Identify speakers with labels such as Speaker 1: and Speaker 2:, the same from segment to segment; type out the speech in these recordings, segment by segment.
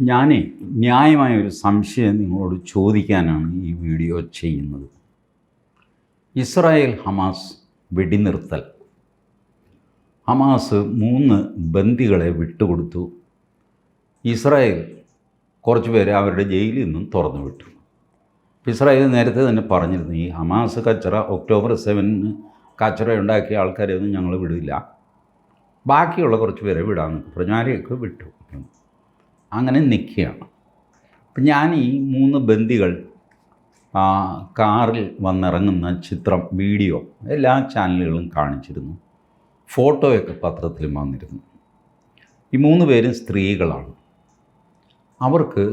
Speaker 1: ഞാൻ ന്യായമായ ഒരു സംശയം നിങ്ങളോട് ചോദിക്കാനാണ് ഈ വീഡിയോ ചെയ്യുന്നത്. ഇസ്രായേൽ ഹമാസ് വെടിനിർത്തൽ. ഹമാസ് മൂന്ന് ബന്ദികളെ വിട്ടുകൊടുത്തു. ഇസ്രായേൽ കുറച്ച് പേരെ അവരുടെ ജയിലിൽ നിന്നും തുറന്നു വിട്ടു. ഇസ്രായേൽ നേരത്തെ തന്നെ പറഞ്ഞിരുന്നു ഈ ഹമാസ് കച്ചറ ഒക്ടോബർ സെവനിന് കച്ചറ ഉണ്ടാക്കിയ ആൾക്കാരെയൊന്നും ഞങ്ങൾ വിടില്ല. ബാക്കിയുള്ള കുറച്ച് പേരെ വിടാമെന്ന് പറഞ്ഞു ആരെയൊക്കെ വിട്ടു. അങ്ങനെ നിൽക്കുകയാണ്. അപ്പം ഞാൻ ഈ മൂന്ന് ബന്ദികൾ കാറിൽ വന്നിറങ്ങുന്ന ചിത്രം വീഡിയോ എല്ലാ ചാനലുകളും കാണിച്ചിരുന്നു. ഫോട്ടോയൊക്കെ പത്രത്തിലും വന്നിരുന്നു. ഈ മൂന്ന് പേരും സ്ത്രീകളാണ്. അവർക്ക്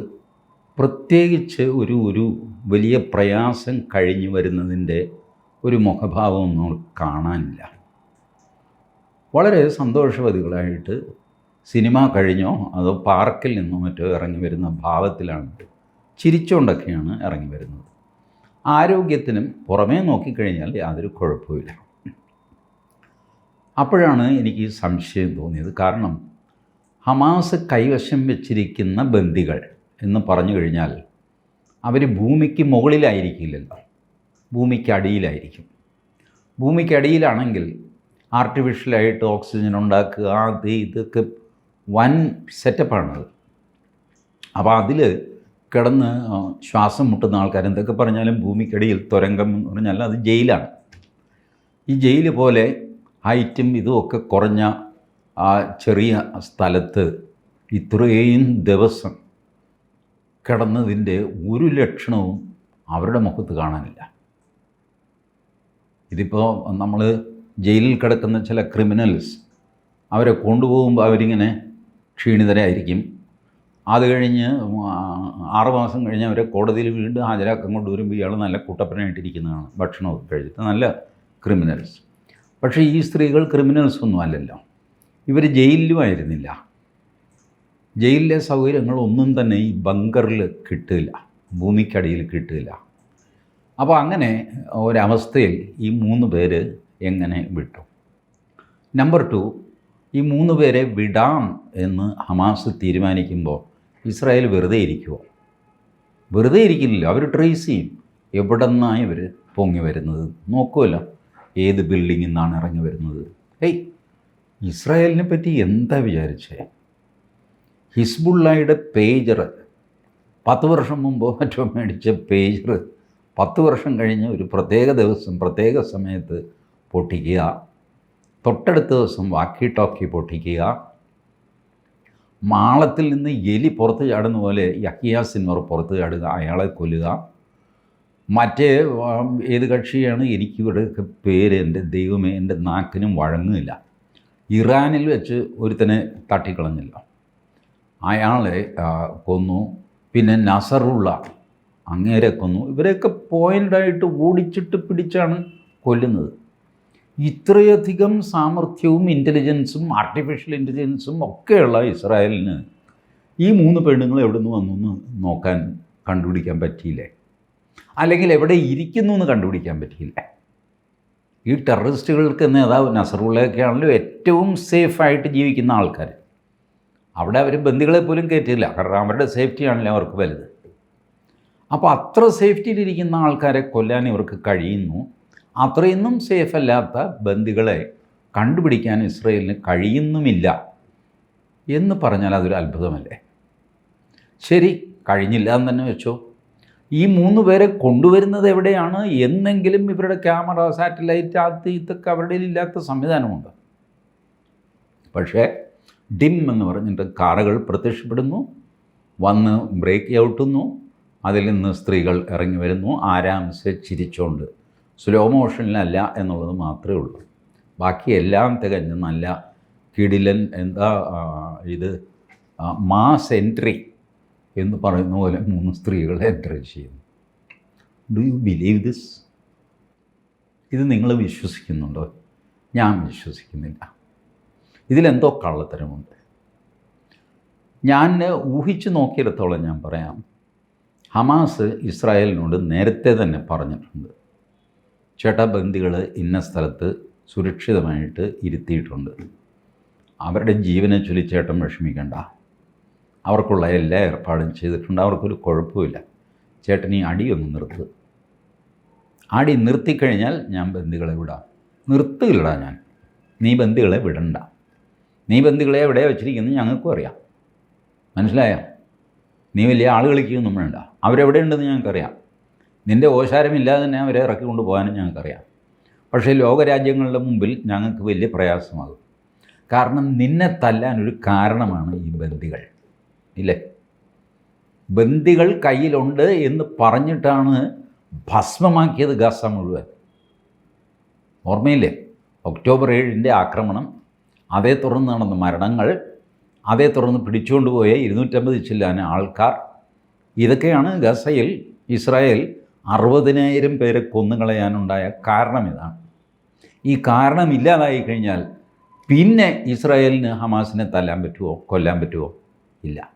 Speaker 1: പ്രത്യേകിച്ച് ഒരു ഒരു വലിയ പ്രയാസം കഴിഞ്ഞു വരുന്നതിന്റെ ഒരു മുഖഭാവമൊന്നും കാണാനില്ല. വളരെ സന്തോഷവതികളായിട്ട് സിനിമ കഴിഞ്ഞോ? അതോ പാർക്കിൽ നിന്നോ മറ്റോ ഇറങ്ങി വരുന്ന ഭാവത്തിലാണ് ചിരിച്ചുകൊണ്ടൊക്കെയാണ് ഇറങ്ങി വരുന്നത്. ആരോഗ്യത്തിനും പുറമേ നോക്കിക്കഴിഞ്ഞാൽ യാതൊരു കുഴപ്പമില്ല അപ്പോഴാണ് എനിക്ക് സംശയം തോന്നിയത്. കാരണം ഹമാസ് കൈവശം വെച്ചിരിക്കുന്ന ബന്ദികൾ എന്ന് പറഞ്ഞു കഴിഞ്ഞാൽ അവർ ഭൂമിക്ക് മുകളിലായിരിക്കില്ലല്ലോ. ഭൂമിക്ക് അടിയിലായിരിക്കും. ഭൂമിക്ക് അടിയിലാണെങ്കിൽ ആർട്ടിഫിഷ്യലായിട്ട് ഓക്സിജൻ ഉണ്ടാക്കുക അത് ഇതൊക്കെ വൻ സെറ്റപ്പാണത്. അപ്പോൾ അതിൽ കിടന്ന് ശ്വാസം മുട്ടുന്ന ആൾക്കാർ എന്തൊക്കെ പറഞ്ഞാലും ഭൂമിക്കടിയിൽ തുരങ്കം എന്ന് പറഞ്ഞാൽ അത് ജയിലാണ്. ഈ ജയിൽ പോലെ ഹൈറ്റും ഇതുമൊക്കെ കുറഞ്ഞ ആ ചെറിയ സ്ഥലത്ത് ഇത്രയും ദിവസം കിടന്നതിന്റെ ഒരു ലക്ഷണവും അവരുടെ മുഖത്ത് കാണാനില്ല. ഇതിപ്പോൾ നമ്മൾ ജയിലിൽ കിടക്കുന്ന ചില ക്രിമിനൽസ് അവരെ കൊണ്ടുപോകുമ്പോൾ അവരിങ്ങനെ ക്ഷീണിതരായിരിക്കും അത് കഴിഞ്ഞ് ആറ് മാസം കഴിഞ്ഞ് അവരെ കോടതിയിൽ വീണ്ടും ഹാജരാക്കാൻ കൊണ്ടുവരുമ്പോൾ ഇയാൾ നല്ല കൂട്ടപ്പനായിട്ടിരിക്കുന്നതാണ്. ഭക്ഷണമൊക്കെ കഴിച്ചിട്ട് നല്ല ക്രിമിനൽസ്. പക്ഷേ ഈ സ്ത്രീകൾ ക്രിമിനൽസ് ഒന്നും അല്ലല്ലോ. ഇവർ ജയിലിലും ആയിരുന്നില്ല. ജയിലിലെ സൗകര്യങ്ങളൊന്നും തന്നെ ഈ ബങ്കറിൽ കിട്ടില്ല. ഭൂമിക്കടിയിൽ കിട്ടില്ല. അപ്പോൾ അങ്ങനെ ഒരവസ്ഥയിൽ ഈ മൂന്ന് പേര് എങ്ങനെ വിട്ടു? നമ്പർ ടു ഈ മൂന്ന് പേരെ വിടാം എന്ന് ഹമാസ് തീരുമാനിക്കുമ്പോൾ ഇസ്രായേൽ വെറുതെ ഇരിക്കുമോ വെറുതെ ഇരിക്കില്ല അവർ ട്രേസ് ചെയ്യും. എവിടെ നിന്നാണ് ഇവർ പൊങ്ങി വരുന്നത്? നോക്കുമല്ലോ ഏത് ബിൽഡിങ്ങിൽ നിന്നാണ് ഇറങ്ങി വരുന്നത്? ഏയ് ഇസ്രായേലിനെ പറ്റി എന്താ വിചാരിച്ചേ? ഹിസ്ബുള്ളയുടെ പേജർ പത്ത് വർഷം മുമ്പോ മറ്റോ മേടിച്ച പേജർ പത്ത് വർഷം കഴിഞ്ഞ് ഒരു പ്രത്യേക ദിവസം പ്രത്യേക സമയത്ത് പൊട്ടിക്കുക. തൊട്ടടുത്ത ദിവസം വാക്കി ടോക്കി പൊട്ടിക്കുക. മാളത്തിൽ നിന്ന് എലി പുറത്ത് ചാടുന്ന പോലെ യക്കിയ സിൻവർ പുറത്ത് ചാടുക അയാളെ കൊല്ലുക. മറ്റേ ഏത് കക്ഷിയാണ്? എനിക്കിവിടെ പേര് എന്റെ ദൈവമേ എന്റെ നാക്കിനും വഴങ്ങുന്നില്ല. ഇറാനിൽ വെച്ച് ഒരുത്തനെ തട്ടിക്കളഞ്ഞില്ല. അയാളെ കൊന്നു. പിന്നെ നസറുള്ള അങ്ങേരെ കൊന്നു. ഇവരെയൊക്കെ പോയിന്റായിട്ട് ഓടിച്ചിട്ട് പിടിച്ചാണ് കൊല്ലുന്നത്. ഇത്രയധികം സാമർഥ്യവും ഇന്റലിജൻസും ആർട്ടിഫിഷ്യൽ ഇന്റലിജൻസും ഒക്കെയുള്ള ഇസ്രായേലിന് ഈ മൂന്ന് പെണ്ണുങ്ങൾ എവിടെ നിന്ന് വന്നു എന്ന് നോക്കാൻ കണ്ടുപിടിക്കാൻ പറ്റിയില്ലേ? അല്ലെങ്കിൽ എവിടെ ഇരിക്കുന്നു എന്ന് കണ്ടുപിടിക്കാൻ പറ്റിയില്ല? ഈ ടെററിസ്റ്റുകൾക്ക് നേതാവ് നസറുള്ളയൊക്കെ ആണല്ലോ ഏറ്റവും സേഫായിട്ട് ജീവിക്കുന്ന ആൾക്കാർ. അവിടെ അവർ ബന്ധികളെ പോലും കയറ്റില്ല കാരണം അവരുടെ സേഫ്റ്റി സേഫ്റ്റിയാണല്ലോ അവർക്ക് വലുത്. അപ്പോൾ അത്ര സേഫ്റ്റിയിലിരിക്കുന്ന ആൾക്കാരെ കൊല്ലാൻ ഇവർക്ക് കഴിയുന്നു. അത്രയൊന്നും സേഫ് അല്ലാത്ത ബന്ദികളെ കണ്ടുപിടിക്കാൻ ഇസ്രയേലിന് കഴിയുന്നുമില്ല എന്ന് പറഞ്ഞാൽ അതൊരു അത്ഭുതമല്ലേ? ശരി കഴിഞ്ഞില്ല എന്ന് തന്നെ വെച്ചോ. ഈ മൂന്ന് പേരെ കൊണ്ടുവരുന്നത് എവിടെയാണ്? എന്നെങ്കിലും ഇവരുടെ ക്യാമറ സാറ്റലൈറ്റ് അത് ഇതൊക്കെ അവരുടെ ഇല്ലാത്ത സംവിധാനമുണ്ട്. പക്ഷേ ഡിം എന്ന് പറഞ്ഞിട്ട് കാറുകൾ പ്രത്യക്ഷപ്പെടുന്നു വന്ന് ബ്രേക്ക് ഔട്ടുന്നു അതിൽ നിന്ന് സ്ത്രീകൾ ഇറങ്ങി വരുന്നു ആരാംസെ ചിരിച്ചുകൊണ്ട് സ്ലോ മോഷനിലല്ല എന്നുള്ളത് മാത്രമേ ഉള്ളൂ. ബാക്കി എല്ലാം തികഞ്ഞ് നല്ല കിടിലൻ എന്താ ഇത് മാസ് എൻട്രി എന്ന് പറയുന്ന പോലെ മൂന്ന് സ്ത്രീകൾ എൻട്രി ചെയ്യുന്നു. ഡു യു ബിലീവ് ദിസ് ഇത് നിങ്ങൾ വിശ്വസിക്കുന്നുണ്ടോ? ഞാൻ വിശ്വസിക്കുന്നില്ല. ഇതിലെന്തോ കള്ളത്തരമുണ്ട്. ഞാൻ ഊഹിച്ചു നോക്കിയിടത്തോളം ഞാൻ പറയാം. ഹമാസ് ഇസ്രായേലിനോട് നേരത്തെ തന്നെ പറഞ്ഞിട്ടുണ്ട്. ചേട്ടാ ബന്ദികൾ ഇന്ന സ്ഥലത്ത് സുരക്ഷിതമായിട്ട് ഇരുത്തിയിട്ടുണ്ട്. അവരുടെ ജീവനെ ചൊല്ലി ചേട്ടൻ വിഷമിക്കണ്ട. അവർക്കുള്ള എല്ലാ ഏർപ്പാടും ചെയ്തിട്ടുണ്ട്. അവർക്കൊരു കുഴപ്പമില്ല ചേട്ടൻ ഈ അടിയൊന്ന് നിർത്ത്. അടി നിർത്തിക്കഴിഞ്ഞാൽ ഞാൻ ബന്ദികളെ വിടാം. നിർത്തില്ലടാ ഞാൻ. നീ ബന്ദികളെ വിടണ്ട. നീ ബന്ദികളെ എവിടെ വെച്ചിരിക്കുന്നത് ഞങ്ങൾക്കും അറിയാം. മനസ്സിലായോ? നീ വലിയ ആളുകളിക്കൊന്നും വേണ്ട. അവരെവിടെയുണ്ടെന്ന് ഞങ്ങൾക്കറിയാം. നിന്റെ ഓശാരമില്ലാതെ തന്നെ അവരെ ഇറക്കി കൊണ്ടുപോകാനും ഞങ്ങൾക്കറിയാം. പക്ഷേ ലോകരാജ്യങ്ങളുടെ മുമ്പിൽ ഞങ്ങൾക്ക് വലിയ പ്രയാസമാകും. കാരണം നിന്നെ തല്ലാൻ ഒരു കാരണമാണ് ഈ ബന്ദികൾ. ഇല്ലേ? ബന്ദികൾ കയ്യിലുണ്ട് എന്ന് പറഞ്ഞിട്ടാണ് ഭസ്മമാക്കിയത് ഗസ മുഴുവൻ. ഓർമ്മയില്ലേ? ഒക്ടോബർ ഏഴിന്റെ ആക്രമണം. അതേ തുടർന്ന് നടന്ന മരണങ്ങൾ. അതേ തുടർന്ന് പിടിച്ചുകൊണ്ടുപോയ ഇരുന്നൂറ്റമ്പത് ചില്ലാന ആൾക്കാർ. ഇതൊക്കെയാണ് ഗസയിൽ ഇസ്രായേൽ അറുപതിനായിരം പേരെ കൊന്നുകളയാനുണ്ടായ കാരണം ഇതാണ്. ഈ കാരണം ഇല്ലാതായി കഴിഞ്ഞാൽ പിന്നെ ഇസ്രായേലിന് ഹമാസിനെ തല്ലാൻ പറ്റുമോ കൊല്ലാൻ പറ്റുമോ ഇല്ല.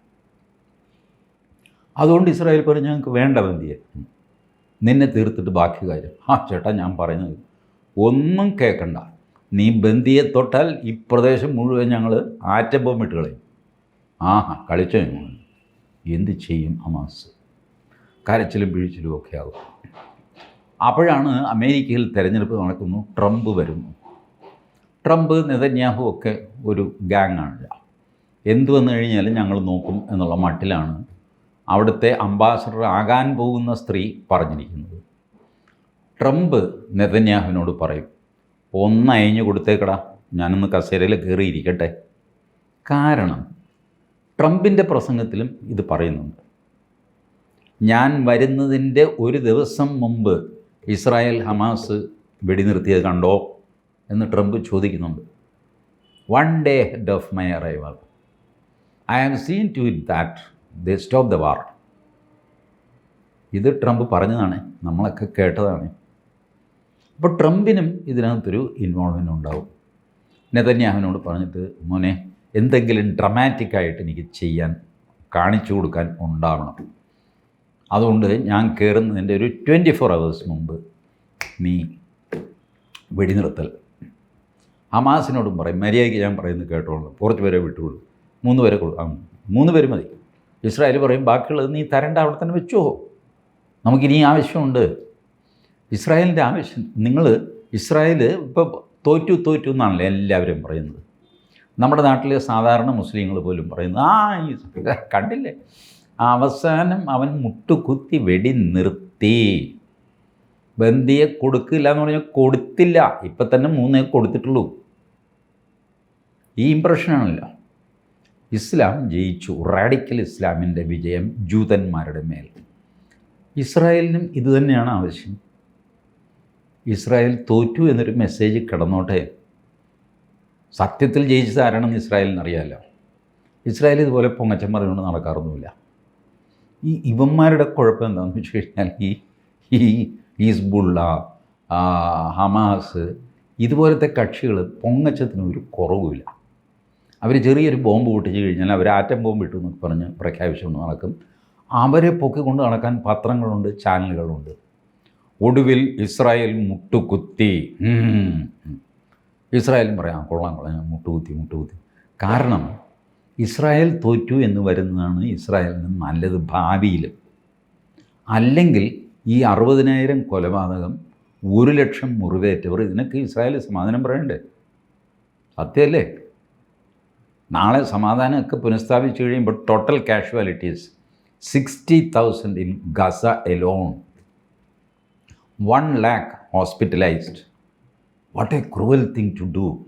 Speaker 1: അതുകൊണ്ട് ഇസ്രായേൽ പറഞ്ഞു ഞങ്ങൾക്ക് വേണ്ട ബന്ധിയെ. നിന്നെ തീർത്തിട്ട് ബാക്കി കാര്യം. ആ ചേട്ടാ ഞാൻ പറയുന്നത് ഒന്നും കേൾക്കണ്ട. നീ ബന്ധിയെ തൊട്ടാൽ ഈ പ്രദേശം മുഴുവൻ ഞങ്ങൾ ആറ്റം ബോംബിട്ട് കളയും. ആഹാ കളിച്ചോ എന്ത് ചെയ്യും ഹമാസ്? കരച്ചിലും പിഴിച്ചിലും ഒക്കെ ആകും അപ്പോഴാണ് അമേരിക്കയിൽ തെരഞ്ഞെടുപ്പ് നടക്കുന്നു ട്രംപ് വരുന്നു. ട്രംപ് നെതന്യാഹു ഒക്കെ ഒരു ഗാങ്ങാണ്. എന്തു വന്നു കഴിഞ്ഞാലും ഞങ്ങൾ നോക്കും എന്നുള്ള മട്ടിലാണ് അവിടുത്തെ അംബാസഡർ ആകാൻ പോകുന്ന സ്ത്രീ പറഞ്ഞിരിക്കുന്നത്. ട്രംപ് നെതന്യാഹുവിനോട് പറയും ഒന്ന് അയഞ്ഞു കൊടുത്തേക്കടാ ഞാനൊന്ന് കസേരയിൽ കയറിയിരിക്കട്ടെ. കാരണം ട്രംപിന്റെ പ്രസംഗത്തിലും ഇത് പറയുന്നുണ്ട്. ഞാൻ വരുന്നതിന്റെ ഒരു ദിവസം മുമ്പ് ഇസ്രായേൽ ഹമാസ് വെടിനിർത്തിയത് കണ്ടോ എന്ന് ട്രംപ് ചോദിക്കുന്നുണ്ട്. One day head of my arrival I have seen to it that the stop the war ഇത് ട്രംപ് പറഞ്ഞതാണ് നമ്മളൊക്കെ കേട്ടതാണ്. അപ്പോൾ ട്രംപിനും ഇതിനകത്തൊരു ഇൻവോൾവ്മെന്റ് ഉണ്ടാവും. നെതന്യാഹുവിനോട് പറഞ്ഞിട്ട് മോനെ എന്തെങ്കിലും ഡ്രമാറ്റിക്കായിട്ട് എനിക്ക് ചെയ്യാൻ കാണിച്ചു കൊടുക്കാൻ ഉണ്ടാവണം. അതുകൊണ്ട് ഞാൻ കയറുന്നതിന്റെ ഒരു ട്വന്റി ഫോർ അവേഴ്സ് മുമ്പ് നീ വെടിനിർത്തൽ. ഹമാസിനോടും പറയും മര്യാദയ്ക്ക് ഞാൻ പറയുന്നത് കേട്ടോളൂ. കുറച്ച് പേരെ വിട്ടുള്ളൂ മൂന്ന് പേരെ ആ മൂന്ന് പേര് മതി. ഇസ്രായേൽ പറയും ബാക്കിയുള്ളത് നീ തരണ്ട അവിടെ തന്നെ വെച്ചോ. നമുക്കിനി ആവശ്യമുണ്ട്. ഇസ്രായേലിന്റെ ആവശ്യം നിങ്ങൾ ഇസ്രായേൽ ഇപ്പോൾ തോറ്റു തോറ്റു എന്നാണല്ലോ എല്ലാവരും പറയുന്നത്. നമ്മുടെ നാട്ടിലെ സാധാരണ മുസ്ലിങ്ങൾ പോലും പറയുന്നത് ആ ഈ കണ്ടില്ലേ? അവസാനം അവൻ മുട്ടുകുത്തി വെടി നിർത്തി. ബന്ദിയെ കൊടുക്കില്ല എന്ന് പറഞ്ഞാൽ കൊടുത്തില്ല. ഇപ്പം തന്നെ മൂന്നേ കൊടുത്തിട്ടുള്ളൂ. ഈ ഇമ്പ്രഷനാണല്ലോ ഇസ്ലാം ജയിച്ചു. റാഡിക്കൽ ഇസ്ലാമിന്റെ വിജയം ജൂതന്മാരുടെ മേൽ. ഇസ്രായേലിനും ഇതുതന്നെയാണ് ആവശ്യം. ഇസ്രായേൽ തോറ്റു എന്നൊരു മെസ്സേജ് കിടന്നോട്ടെ. സത്യത്തിൽ ജയിച്ചത് ആരാണെന്ന് ഇസ്രായേലിന് അറിയാമല്ലോ ഇസ്രായേൽ ഇതുപോലെ പൊങ്ങച്ചം പറഞ്ഞുകൊണ്ട് നടക്കാറൊന്നുമില്ല. ഈ ഇവന്മാരുടെ കുഴപ്പം എന്താണെന്ന് വെച്ച് കഴിഞ്ഞാൽ ഈ ഈ ഈസ്ബുള്ള ഹമാസ് ഇതുപോലത്തെ കക്ഷികൾ പൊങ്ങച്ചത്തിന് ഒരു കുറവുമില്ല. അവർ ചെറിയൊരു ബോംബ് പൊട്ടിച്ചു കഴിഞ്ഞാൽ അവർ ആറ്റം ബോംബ് ഇട്ടു എന്നൊക്കെ പറഞ്ഞ് പ്രഖ്യാപിച്ചുകൊണ്ട് നടക്കും. അവരെ പൊക്കിക്കൊണ്ട് നടക്കാൻ പത്രങ്ങളുണ്ട് ചാനലുകളുണ്ട്. ഒടുവിൽ ഇസ്രായേൽ മുട്ടുകുത്തി. ഇസ്രായേലും പറയാം കൊള്ളാം കൊള്ളാം മുട്ടുകുത്തി മുട്ടുകുത്തി. കാരണം ഇസ്രായേൽ തോറ്റു എന്ന് വരുന്നതാണ് ഇസ്രായേലിന് നല്ലത് ഭാവിയിൽ. അല്ലെങ്കിൽ ഈ അറുപതിനായിരം കൊലപാതകം ഒരു ലക്ഷം മുറിവേറ്റവർ ഇതിനൊക്കെ ഇസ്രായേൽ സമാധാനം പറയണ്ടേ? സത്യമല്ലേ? നാളെ സമാധാനമൊക്കെ പുനഃസ്ഥാപിച്ചു കഴിയുമ്പോൾ total casualties sixty thousand in Gaza alone one lakh hospitalised what a cruel thing to do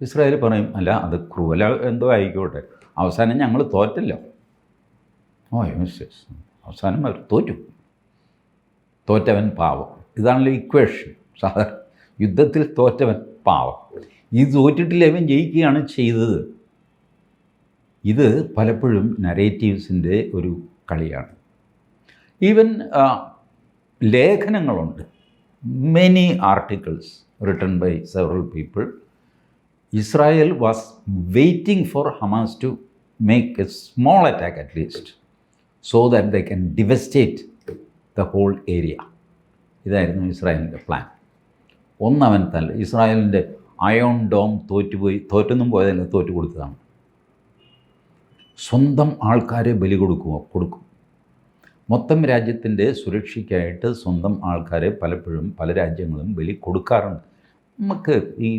Speaker 1: Israel പറയും അല്ല അത് ക്രൂവല എന്തോ ആയിക്കോട്ടെ. അവസാനം ഞങ്ങൾ തോറ്റല്ലോ. ഓ അവസാനം അവർ തോറ്റു. തോറ്റവൻ പാവം. ഇതാണല്ലോ ഇക്വേഷൻ സാധാരണ യുദ്ധത്തിൽ തോറ്റവൻ പാവം. ഈ തോറ്റിട്ടില്ല അവൻ ജയിക്കുകയാണ് ചെയ്തത്. ഇത് പലപ്പോഴും നരേറ്റീവ്സിന്റെ ഒരു കളിയാണ്. Even ലേഖനങ്ങളുണ്ട്. Many articles written by several people Israel was waiting for Hamas to make a small attack least so that the can devastate the whole area ഇതായിരുന്നു ഇസ്രായേലിന്റെ പ്ലാൻ ഒന്നവൻ തല്ല ഇസ്രായേലിന്റെ അയോൺ ഡോം തോറ്റുപോയി തോറ്റൊന്നും പോയതല്ല തോറ്റു കൊടുത്തതാണ്. സ്വന്തം ആൾക്കാരെ ബലി കൊടുക്കുമോ കൊടുക്കും. മൊത്തം രാജ്യത്തിന്റെ സുരക്ഷയ്ക്കായിട്ട് സ്വന്തം ആൾക്കാരെ പലപ്പോഴും പല രാജ്യങ്ങളും ബലി കൊടുക്കാറുണ്ട്. നമുക്ക് ഈ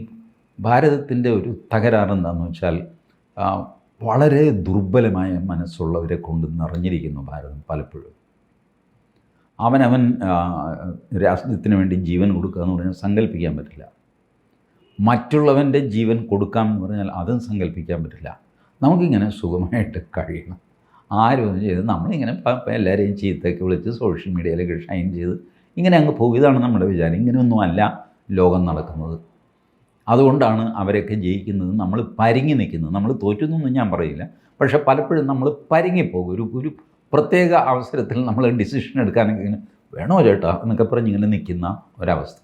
Speaker 1: ഭാരതത്തിന്റെ ഒരു തകരാറ് എന്താണെന്ന് വെച്ചാൽ വളരെ ദുർബലമായ മനസ്സുള്ളവരെ കൊണ്ട് നിറഞ്ഞിരിക്കുന്നു ഭാരതം പലപ്പോഴും. അവനവൻ രാഷ്ട്രത്തിന് വേണ്ടി ജീവൻ കൊടുക്കുക എന്ന് പറഞ്ഞാൽ സങ്കല്പിക്കാൻ പറ്റില്ല. മറ്റുള്ളവന്റെ ജീവൻ കൊടുക്കാം എന്ന് പറഞ്ഞാൽ അതും സങ്കല്പിക്കാൻ പറ്റില്ല. നമുക്കിങ്ങനെ സുഖമായിട്ട് കഴിയണം. ആരും ചെയ്ത് നമ്മളിങ്ങനെ എല്ലാവരെയും ചീത്തയൊക്കെ വിളിച്ച് സോഷ്യൽ മീഡിയയിലൊക്കെ ഷൈൻ ചെയ്ത് ഇങ്ങനെ അങ്ങ് പോകും. ഇതാണ് നമ്മുടെ വിചാരം. ഇങ്ങനെയൊന്നും അല്ല ലോകം നടക്കുന്നത്. അതുകൊണ്ടാണ് അവരൊക്കെ ജയിക്കുന്നത്. നമ്മൾ പരിങ്ങി നിൽക്കുന്നത്. നമ്മൾ തോറ്റുന്നൊന്നും ഞാൻ പറയില്ല. പക്ഷേ പലപ്പോഴും നമ്മൾ പരിങ്ങിപ്പോകും. ഒരു ഒരു പ്രത്യേക അവസരത്തിൽ നമ്മൾ ഡിസിഷൻ എടുക്കാനൊക്കെ വേണോ ചേട്ടാ എന്നൊക്കെ പറഞ്ഞ് ഇങ്ങനെ നിൽക്കുന്ന ഒരവസ്ഥ.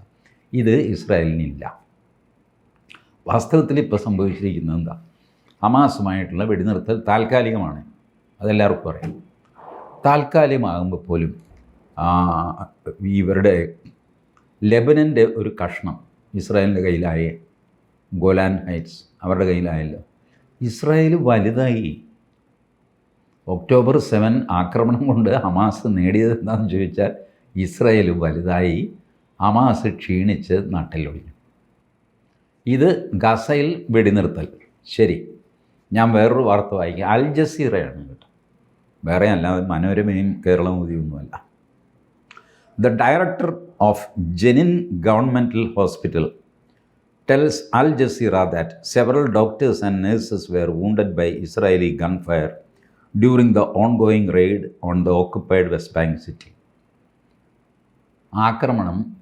Speaker 1: ഇത് ഇസ്രായേലിനില്ല. വാസ്തവത്തിൽ ഇപ്പോൾ സംഭവിച്ചിരിക്കുന്നത് എന്താ? ഹമാസുമായിട്ടുള്ള വെടിനിർത്തൽ താൽക്കാലികമാണ്. അതെല്ലാവർക്കും അറിയാം. താൽക്കാലികമാകുമ്പോൾ പോലും ഇവരുടെ ലെബനന്റെ ഒരു കഷ്ണം ഇസ്രായേലിന്റെ കയ്യിലായ ഗോലാൻ ഹൈറ്റ്സ് അവരുടെ കയ്യിലായല്ലോ. ഇസ്രായേൽ വലുതായി. ഒക്ടോബർ സെവൻ ആക്രമണം കൊണ്ട് ഹമാസ് നേടിയത് എന്താണെന്ന് ചോദിച്ചാൽ ഇസ്രായേൽ വലുതായി ഹമാസ് ക്ഷീണിച്ച് നാട്ടിലൊഴിഞ്ഞു ഇത് ഗസയിൽ വെടിനിർത്തൽ. ശരി ഞാൻ വേറൊരു വാർത്ത വായിക്കുക അൽ ജസീറയാണ് കേട്ടോ. വേറെ അല്ലാതെ മനോരമയും കേരളമോദിയൊന്നുമല്ല the director of Jenin governmental hospital tells Al Jazeera that several doctors and nurses were wounded by Israeli gunfire during the ongoing raid on the occupied West Bank city ആക്രമണം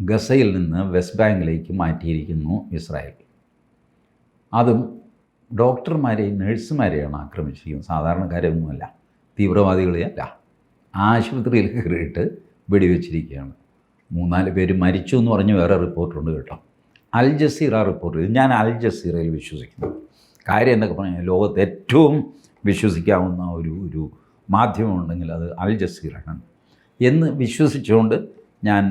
Speaker 1: ഗസയിൽ നിന്ന് വെസ്റ്റ് ബാങ്കിലേക്ക് മാറ്റിയിരിക്കുന്നു ഇസ്രായേൽ. അതും ഡോക്ടർമാരെയും നഴ്സുമാരെയാണ് ആക്രമിച്ചിരിക്കുന്നത്. സാധാരണക്കാരൊന്നുമല്ല തീവ്രവാദികളെയല്ല. ആശുപത്രിയിൽ കയറിയിട്ട് വെടിവെച്ചിരിക്കുകയാണ്. മൂന്നാൽ പേര് മരിച്ചു എന്ന് പറഞ്ഞ് വേറെ റിപ്പോർട്ടുണ്ട് കേട്ടോ. അൽ ജസീറ റിപ്പോർട്ട് ചെയ്തു. ഞാൻ അൽ ജസീറയിൽ വിശ്വസിക്കുന്നു. കാര്യം എന്തൊക്കെ പറഞ്ഞാൽ ലോകത്ത് ഏറ്റവും വിശ്വസിക്കാവുന്ന ഒരു ഒരു മാധ്യമമുണ്ടെങ്കിൽ അത് അൽ ജസീറ ജസീറാണ് എന്ന് വിശ്വസിച്ചുകൊണ്ട് ഞാൻ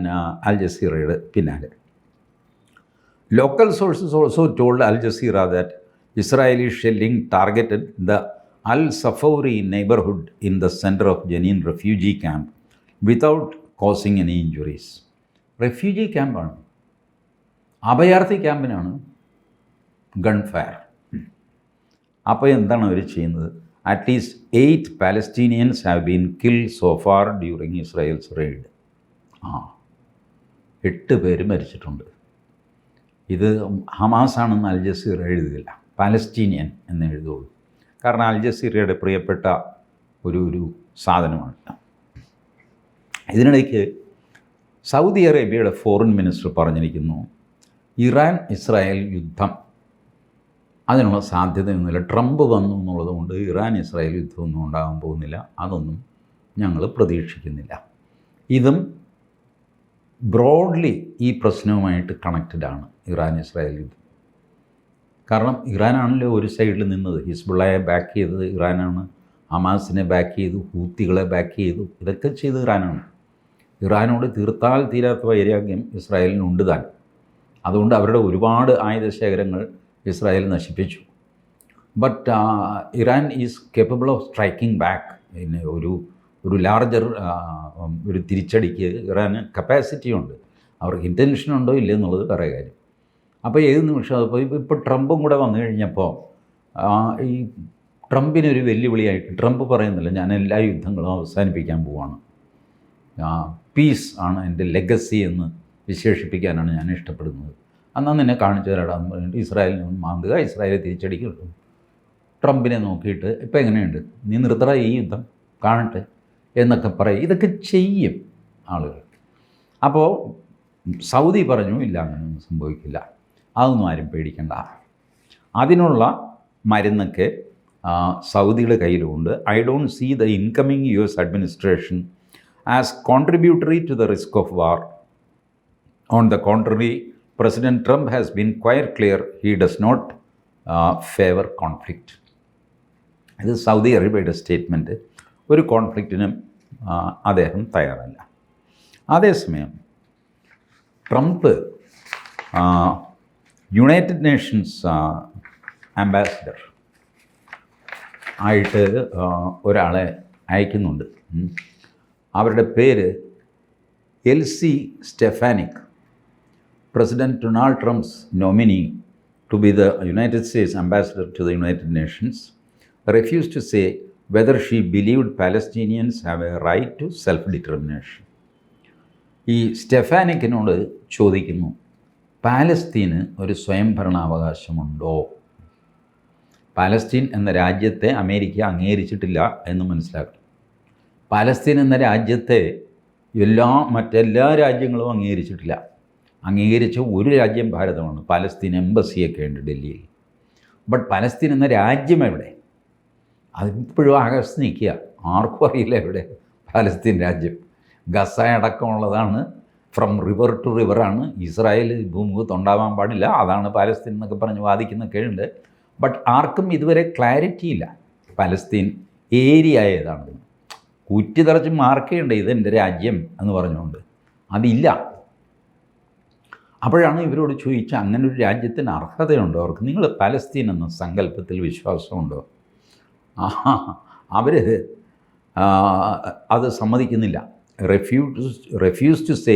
Speaker 1: അൽ ജസീറയുടെ പിന്നാലെ. Local sources also told Al Jazeera that Israeli shelling targeted the Al Safouri neighbourhood in the centre of Jenin refugee camp without causing any injuries refugee ക്യാമ്പാണ് അഭയാർത്ഥി ക്യാമ്പിനാണ് ഗൺ ഫയർ. അപ്പോൾ എന്താണ് അവർ ചെയ്യുന്നത്? At least eight Palestinians have been kill so far during Israel's raid ആ. എട്ട് പേര് മരിച്ചിട്ടുണ്ട്. ഇത് ഹമാസാണെന്ന് അൽ ജസീറ എഴുതുകയില്ല പാലസ്റ്റീനിയൻ എന്ന് എഴുതുള്ളൂ. കാരണം അൽ ജസീറയുടെ പ്രിയപ്പെട്ട ഒരു ഒരു സാധനമാണ്. ഇതിനിടയ്ക്ക് സൗദി അറേബ്യയുടെ ഫോറിൻ മിനിസ്റ്റർ പറഞ്ഞിരിക്കുന്നു. ഇറാൻ ഇസ്രായേൽ യുദ്ധം. അതിനുള്ള സാധ്യതയൊന്നുമില്ല ട്രംപ് വന്നു എന്നുള്ളത് കൊണ്ട് ഇറാൻ ഇസ്രായേൽ യുദ്ധമൊന്നും ഉണ്ടാകാൻ പോകുന്നില്ല. അതൊന്നും ഞങ്ങൾ പ്രതീക്ഷിക്കുന്നില്ല. ഇതും ബ്രോഡ്ലി ഈ പ്രശ്നവുമായിട്ട് കണക്റ്റഡാണ് ഇറാൻ ഇസ്രായേൽ യുദ്ധം. കാരണം ഇറാനാണല്ലോ ഒരു സൈഡിൽ നിന്നത്. ഹിസ്ബുള്ളയെ ബാക്ക് ചെയ്തത് ഇറാനാണ്. ഹമാസിനെ ബാക്ക് ചെയ്തു. ഹൂത്തികളെ ബാക്ക് ചെയ്തു. ഇതൊക്കെ ചെയ്ത് ഇറാനാണ്. ഇറാനോട് തീർത്താൽ തീരാത്ത വൈരാഗ്യം ഇസ്രായേലിനുണ്ട് താൻ. അതുകൊണ്ട് അവരുടെ ഒരുപാട് ആയുധ ശേഖരങ്ങൾ ഇസ്രായേൽ നശിപ്പിച്ചു. But Iran is capable of striking back പിന്നെ ഒരു ഒരു ലാർജർ ഒരു തിരിച്ചടിക്ക് ഇറാന് കപ്പാസിറ്റി ഉണ്ട്. അവർക്ക് ഇന്റൻഷൻ ഉണ്ടോ ഇല്ലയോ എന്നുള്ളത് വേറെ കാര്യം. അപ്പോൾ ഏത് നിമിഷം അപ്പോൾ ഇപ്പോൾ ട്രംപും കൂടെ വന്നു കഴിഞ്ഞപ്പോൾ ഈ ട്രംപിനൊരു വെല്ലുവിളിയായിട്ട് ട്രംപ് പറയുന്നില്ല ഞാൻ എല്ലാ യുദ്ധങ്ങളും അവസാനിപ്പിക്കാൻ പോവാണ്. പീസ് ആണ് എന്റെ ലെഗസി എന്ന് വിശേഷിപ്പിക്കാനാണ് ഞാൻ ഇഷ്ടപ്പെടുന്നത്. അന്നാ നിന്നെ കാണിച്ചു തരാടാന്ന് പറഞ്ഞിട്ട് ഇസ്രായേലിനെ മാന്തുക. ഇസ്രായേൽ തിരിച്ചടിക്കും ട്രംപിനെ നോക്കിയിട്ട് ഇപ്പം എങ്ങനെയുണ്ട്? നീ നിർത്തറ ഈ യുദ്ധം. കാണട്ടെ എന്നൊക്കെ പറയും. ഇതൊക്കെ ചെയ്യും ആളുകൾ. അപ്പോൾ സൗദി പറഞ്ഞു ഇല്ല അങ്ങനെയൊന്നും സംഭവിക്കില്ല. അതൊന്നും ആരും പേടിക്കണ്ട. അതിനുള്ള മരുന്നൊക്കെ സൗദിയുടെ കയ്യിലുണ്ട്. I don't see the incoming U S administration as contributory to the risk of war. On the contrary, President has been quite clear. He does not uh, favor conflict. ഇത് സൗദി അറേബ്യയുടെ സ്റ്റേറ്റ്മെന്റ് ഒരു കോൺഫ്ലിക്റ്റിനും അദ്ദേഹം തയ്യാറല്ല. അതേസമയം Trump United Nations ambassador ആയിട്ട് ഒരാളെ അയക്കുന്നുണ്ട്. അവരുടെ പേര് Elise Stefanik. President Donald Trump's nominee to be the United States ambassador to the United Nations refused to say whether she believed Palestinians have a right to self determination. ഈ സ്റ്റെഫാനിക്കിനോട് ചോദിക്കുന്നു പാലസ്തീന് ഒരു സ്വയംഭരണാവകാശമുണ്ടോ Palestine എന്ന രാജ്യത്തെ അമേരിക്ക അംഗീകരിച്ചിട്ടില്ല എന്ന് മനസ്സിലാക്കണം Palestine എന്ന രാജ്യത്തെ എല്ലാ മറ്റെല്ലാ രാജ്യങ്ങളും അംഗീകരിച്ചിട്ടില്ല അംഗീകരിച്ച ഒരു രാജ്യം ഭാരതമാണ്. പാലസ്തീൻ എംബസിയൊക്കെ ഉണ്ട് ഡൽഹിയിൽ. ബട്ട് പലസ്തീൻ എന്ന രാജ്യം എവിടെ? അതിപ്പോഴും ആകാശത്ത് നിൽക്കുക. ആർക്കും അറിയില്ല എവിടെ പലസ്തീൻ രാജ്യം. ഗസ അടക്കമുള്ളതാണ്. ഫ്രം റിവർ ടു റിവറാണ് ഇസ്രായേൽ ഭൂമുഖത്ത് ഉണ്ടാവാൻ പാടില്ല. അതാണ് പാലസ്തീൻ എന്നൊക്കെ പറഞ്ഞ് വാദിക്കുന്നൊക്കെ ഉണ്ട് ബട്ട് ആർക്കും ഇതുവരെ ക്ലാരിറ്റി ഇല്ല. പലസ്തീൻ ഏരിയ ഏതാണ്? കുറ്റി തറച്ച് മാർക്ക് ചെയ്യണ്ടേ? ഇത് രാജ്യം എന്ന് പറഞ്ഞുകൊണ്ട്. അതില്ല. അപ്പോഴാണ് ഇവരോട് ചോദിച്ച അങ്ങനെ ഒരു രാജ്യത്തിന് അർഹതയുണ്ടോ? അവർക്ക് നിങ്ങൾ പലസ്തീൻ എന്ന സങ്കല്പത്തിൽ വിശ്വാസമുണ്ടോ? അവർ അത് സമ്മതിക്കുന്നില്ല. Refuse refuse to say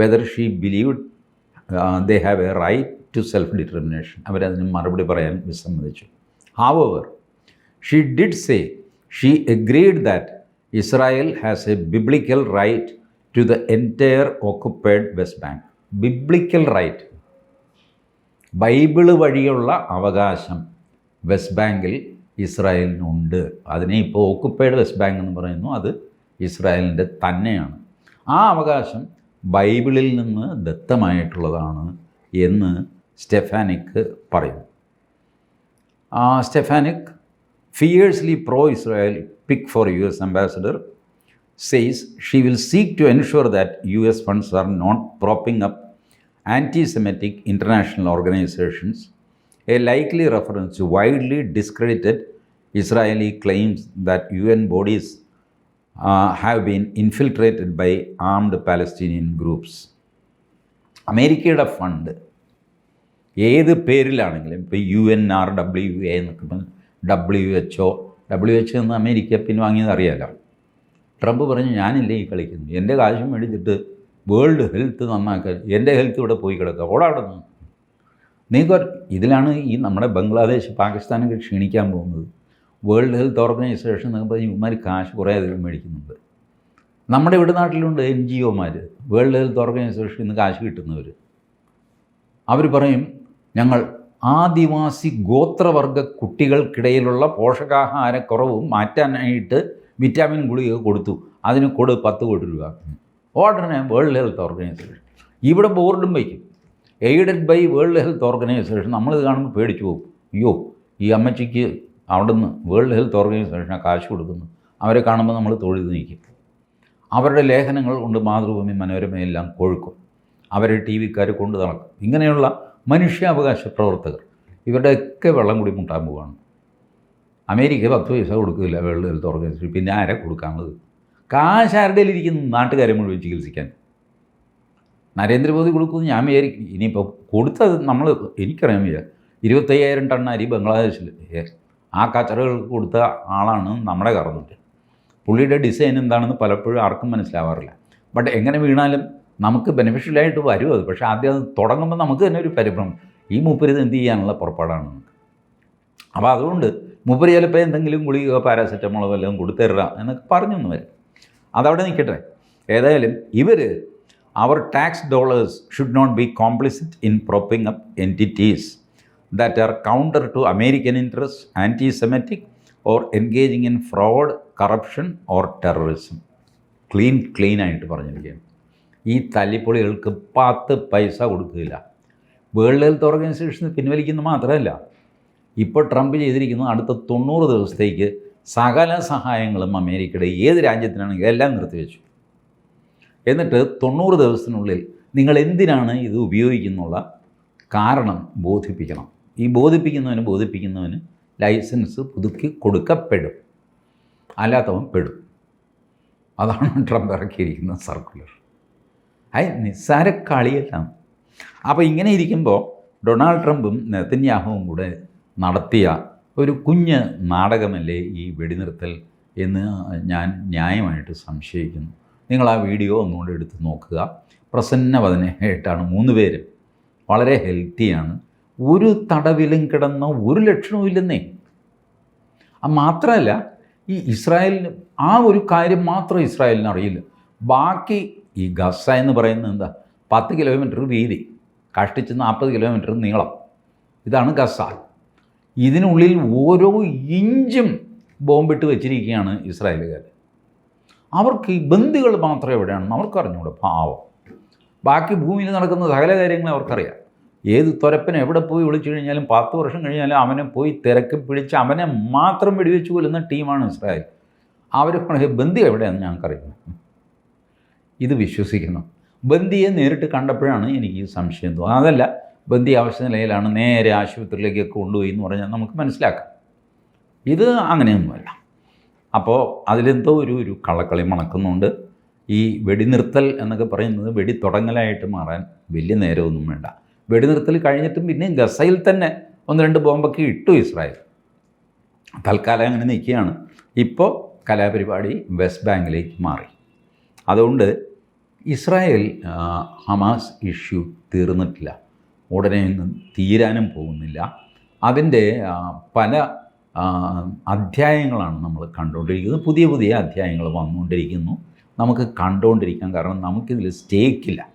Speaker 1: whether she believe they have a right to self determination അവരതിന് മറുപടി പറയാൻ വിസമ്മതിച്ചു. However she did say she agreed that Israel has a biblical right to the entire occupied West Bank biblical right Bible വഴിയുള്ള അവകാശം west ബാങ്കിൽ ഇസ്രായേലിനുണ്ട്. അതിനെ ഇപ്പോൾ occupied West bank എന്ന് പറയുന്നു. അത് ഇസ്രായേലിന്റെ തന്നെയാണ്. ആ അവകാശം ബൈബിളിൽ നിന്ന് ദത്തമായിട്ടുള്ളതാണ് എന്ന് സ്റ്റെഫാനിക് പറയുന്നു. ആ Stefanik fiercely pro Israel pick for U S ambassador she will seek to ensure that U S funds are not propping up anti Semitic international organizations, a likely reference to widely discredited Israeli claims that UN bodies uh, have been infiltrated by armed Palestinian groups. അമേരിക്കയുടെ fund ഏത് പേരിലാണെങ്കിലും ഇപ്പോൾ U N R W A എന്നൊക്കെ പറഞ്ഞ് W H O W H എന്ന് America പിൻവാങ്ങിയത് അറിയാലോ Trump പറഞ്ഞു ഞാനില്ലേ ഈ കളിക്കുന്നു എന്റെ കാശും മേടിച്ചിട്ട് വേൾഡ് ഹെൽത്ത് നന്നാക്കാൻ എന്റെ ഹെൽത്ത് ഇവിടെ പോയി കിടക്കുക ഓടെ അവിടെ നിന്ന് നിങ്ങൾക്ക് ഇതിലാണ് ഈ നമ്മുടെ ബംഗ്ലാദേശ് പാകിസ്ഥാനൊക്കെ ക്ഷീണിക്കാൻ പോകുന്നത്. വേൾഡ് ഹെൽത്ത് ഓർഗനൈസേഷൻ എന്നൊക്കെ പറഞ്ഞ് ഇവന്മാർ കാശ് കുറേ അധികം മേടിക്കുന്നുണ്ട്. നമ്മുടെ ഇവിടെ നാട്ടിലുണ്ട് എൻ ജി ഒമാർ വേൾഡ് ഹെൽത്ത് ഓർഗനൈസേഷൻ നിന്ന് കാശ് കിട്ടുന്നവർ അവർ പറയും ഞങ്ങൾ ആദിവാസി ഗോത്രവർഗ കുട്ടികൾക്കിടയിലുള്ള പോഷകാഹാരക്കുറവും മാറ്റാനായിട്ട് വിറ്റാമിൻ ഗുളിക കൊടുത്തു. അതിന് കൊടു പത്ത് കോടി രൂപ. ഉടനെ വേൾഡ് ഹെൽത്ത് ഓർഗനൈസേഷൻ ഇവിടെ ബോർഡും വയ്ക്കും. Aided by world health organisation നമ്മളിത് കാണുമ്പോൾ പേടിച്ചു പോകും. അയ്യോ ഈ അമ്മച്ചിക്ക് അവിടുന്ന് വേൾഡ് ഹെൽത്ത് ഓർഗനൈസേഷനെ കാശ് കൊടുക്കുന്നു. അവരെ കാണുമ്പോൾ നമ്മൾ തൊഴിൽ നീക്കും അവരുടെ ലേഖനങ്ങൾ കൊണ്ട് മാതൃഭൂമി മനോരമയെല്ലാം കൊഴുക്കും. അവരെ ടി വിക്കാർ കൊണ്ട് നടക്കും. ഇങ്ങനെയുള്ള മനുഷ്യാവകാശ പ്രവർത്തകർ ഇവരുടെയൊക്കെ വെള്ളം കൂടി മുട്ടാൻ പോവുകയാണ് അമേരിക്ക പത്ത് പൈസ കൊടുക്കില്ല വേൾഡ് ഹെൽത്ത് ഓർഗനൈസേഷൻ പിന്നെ ആരെ കൊടുക്കാനുള്ളത്? കാശ് ആരുടെ ഇരിക്കുന്നു നാട്ടുകാരെ മുഴുവൻ ചികിത്സിക്കാൻ. നരേന്ദ്രമോദി കൊടുക്കുമെന്ന് ഞാൻ വിചാരിക്കും ഇനിയിപ്പോൾ കൊടുത്തത് നമ്മൾ എനിക്കറിയാൻ വയ്യ. ഇരുപത്തയ്യായിരം ടൺ അരി ബംഗ്ലാദേശിൽ ആ കച്ചറകൾക്ക് കൊടുത്ത ആളാണ് നമ്മുടെ കറന്നിട്ട്. പുള്ളിയുടെ ഡിസൈൻ എന്താണെന്ന് പലപ്പോഴും ആർക്കും മനസ്സിലാവാറില്ല. ബട്ട് എങ്ങനെ വീണാലും നമുക്ക് ബെനിഫിഷ്യലായിട്ട് വരും അത്. പക്ഷേ ആദ്യം അത് തുടങ്ങുമ്പോൾ നമുക്ക് തന്നെ ഒരു പരിഭ്രമം. ഈ മൂപ്പരിത് എന്ത് ചെയ്യാനുള്ള പുറപ്പാടാണ്. അപ്പോൾ അതുകൊണ്ട് മൂപ്പര് ചിലപ്പോൾ എന്തെങ്കിലും ഗുളികയോ പാരാസെറ്റമോളോ വല്ലതും കൊടുത്തരാം എന്നൊക്കെ പറഞ്ഞൊന്നും വരും. അതവിടെ നിൽക്കട്ടെ ഏതായാലും ഇവർ അവർ tax dollars should not be complicit in propping up entities that are counter to American interest anti Semitic or engaging in fraud corruption or terrorism clean clean ആയിട്ട് പറഞ്ഞിരിക്കുകയാണ്. ഈ തല്ലിപ്പൊളികൾക്ക് പത്ത് പൈസ കൊടുക്കുകയില്ല. വേൾഡ് ഹെൽത്ത് ഓർഗനൈസേഷൻ പിൻവലിക്കുന്നത് മാത്രമല്ല ഇപ്പോൾ ട്രംപ് ചെയ്തിരിക്കുന്നത് അടുത്ത തൊണ്ണൂറ് ദിവസത്തേക്ക് സകല സഹായങ്ങളും അമേരിക്കയുടെ ഏത് രാജ്യത്തിനാണെങ്കിലും എല്ലാം നിർത്തിവെച്ചു. എന്നിട്ട് തൊണ്ണൂറ് ദിവസത്തിനുള്ളിൽ നിങ്ങൾ എന്തിനാണ് ഇത് ഉപയോഗിക്കുന്നുള്ള കാരണം ബോധിപ്പിക്കണം. ഈ ബോധിപ്പിക്കുന്നവന് ബോധിപ്പിക്കുന്നവന് ലൈസൻസ് പുതുക്കി കൊടുക്കപ്പെടും. അല്ലാത്തവൻ പെടും. അതാണ് ട്രംപ് ഇറക്കിയിരിക്കുന്ന സർക്കുലർ. അത് നിസ്സാര കളിയല്ല അപ്പോൾ ഇങ്ങനെ ഇരിക്കുമ്പോൾ ഡൊണാൾഡ് ട്രംപും നെതന്യാഹുവും കൂടെ നടത്തിയ ഒരു കുഞ്ഞ് നാടകമല്ലേ ഈ വെടിനിർത്തൽ എന്ന് ഞാൻ ന്യായമായിട്ട് സംശയിക്കുന്നു. നിങ്ങൾ ആ വീഡിയോ ഒന്നുകൂടെ എടുത്ത് നോക്കുക. പ്രസന്നവദനയായിട്ടാണ് മൂന്ന് പേര്. വളരെ ഹെൽത്തിയാണ്. ഒരു തടവിലും കിടന്ന ഒരു ലക്ഷണവും ഇല്ലെന്നേ. മാത്രമല്ല ഈ ഇസ്രായേലിന് ആ ഒരു കാര്യം മാത്രം ഇസ്രായേലിന് അറിയില്ല. ബാക്കി ഈ ഗസ എന്ന് പറയുന്നത് എന്താ? പത്ത് കിലോമീറ്റർ വീതി. കഷ്ടിച്ച് നാൽപ്പത് കിലോമീറ്റർ നീളം. ഇതാണ് ഗസ. ഇതിനുള്ളിൽ ഓരോ ഇഞ്ചും ബോംബിട്ട് വെച്ചിരിക്കുകയാണ് ഇസ്രായേലുകാർ അവർക്ക് ഈ ബന്ദികൾ മാത്രമേ എവിടെയാണെന്ന് അവർക്ക് അറിഞ്ഞൂടെ പാവം. ബാക്കി ഭൂമിയിൽ നടക്കുന്ന സകല കാര്യങ്ങളും അവർക്കറിയാം. ഏത് തുരപ്പനും എവിടെ പോയി വിളിച്ചു കഴിഞ്ഞാലും പത്ത് വർഷം കഴിഞ്ഞാലും അവനെ പോയി തിരക്ക് പിടിച്ച് അവനെ മാത്രം വെടിവെച്ച് കൊല്ലുന്ന ടീമാണ് ഇസ്രായേൽ. അവർ പറയും ബന്ദി എവിടെയാണെന്ന് ഞങ്ങൾക്കറിയുന്നു ഇത് വിശ്വസിക്കുന്നു ബന്ദിയെ നേരിട്ട് കണ്ടപ്പോഴാണ് എനിക്ക് സംശയം തോന്നുന്നത്. അതല്ല ബന്ദി ആവശ്യ നിലയിലാണ് നേരെ ആശുപത്രിയിലേക്ക് കൊണ്ടുപോയി എന്ന് പറഞ്ഞാൽ നമുക്ക് മനസ്സിലാക്കാം. ഇത് അങ്ങനെയൊന്നുമല്ല അപ്പോൾ അതിലെന്തോ ഒരു ഒരു കള്ളക്കളി മണക്കുന്നുണ്ട്. ഈ വെടിനിർത്തൽ എന്നൊക്കെ പറയുന്നത് വെടി തുടങ്ങലായിട്ട് മാറാൻ വലിയ നേരമൊന്നും വേണ്ട. വെടിനിർത്തൽ കഴിഞ്ഞിട്ടും പിന്നെ ഗസയിൽ തന്നെ ഒന്ന് രണ്ട് ബോംബൊക്കെ ഇട്ടു ഇസ്രായേൽ. തൽക്കാലം അങ്ങനെ നിൽക്കുകയാണ്. ഇപ്പോൾ കലാപരിപാടി വെസ്റ്റ് ബാങ്കിലേക്ക് മാറി. അതുകൊണ്ട് ഇസ്രായേൽ ഹമാസ് ഇഷ്യൂ തീർന്നിട്ടില്ല. ഉടനെ തീരാനും പോകുന്നില്ല. അതിന്റെ പല അധ്യായങ്ങളാണ് നമ്മൾ കണ്ടുകൊണ്ടിരിക്കുന്നത്. പുതിയ പുതിയ അധ്യായങ്ങൾ വന്നുകൊണ്ടിരിക്കുന്നു. നമുക്ക് കണ്ടുകൊണ്ടിരിക്കാം. കാരണം നമുക്കിതിൽ സ്റ്റേക്കില്ല.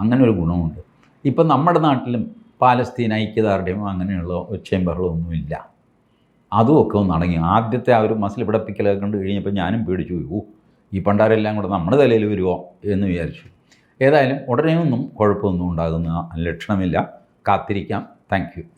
Speaker 1: അങ്ങനെ ഒരു ഗുണമുണ്ട്. ഇപ്പം നമ്മുടെ നാട്ടിലും പാലസ്തീൻ ഐക്യദാർഢ്യമോ അങ്ങനെയുള്ള ഒച്ചയും ഒക്കെ അതുമൊക്കെ ഒന്ന് അടങ്ങി. ആദ്യത്തെ ആ ഒരു മസിൽ പിടപ്പിക്കലൊക്കെ കണ്ട് കഴിഞ്ഞപ്പോൾ ഞാനും പേടിച്ചു. പോയി ഓ ഈ പണ്ടാരെല്ലാം കൂടെ നമ്മുടെ തലയിൽ വരുമോ എന്ന് വിചാരിച്ചു. ഏതായാലും ഉടനെയൊന്നും കുഴപ്പമൊന്നും ഉണ്ടാകുന്ന ലക്ഷണമില്ല. കാത്തിരിക്കാം. താങ്ക്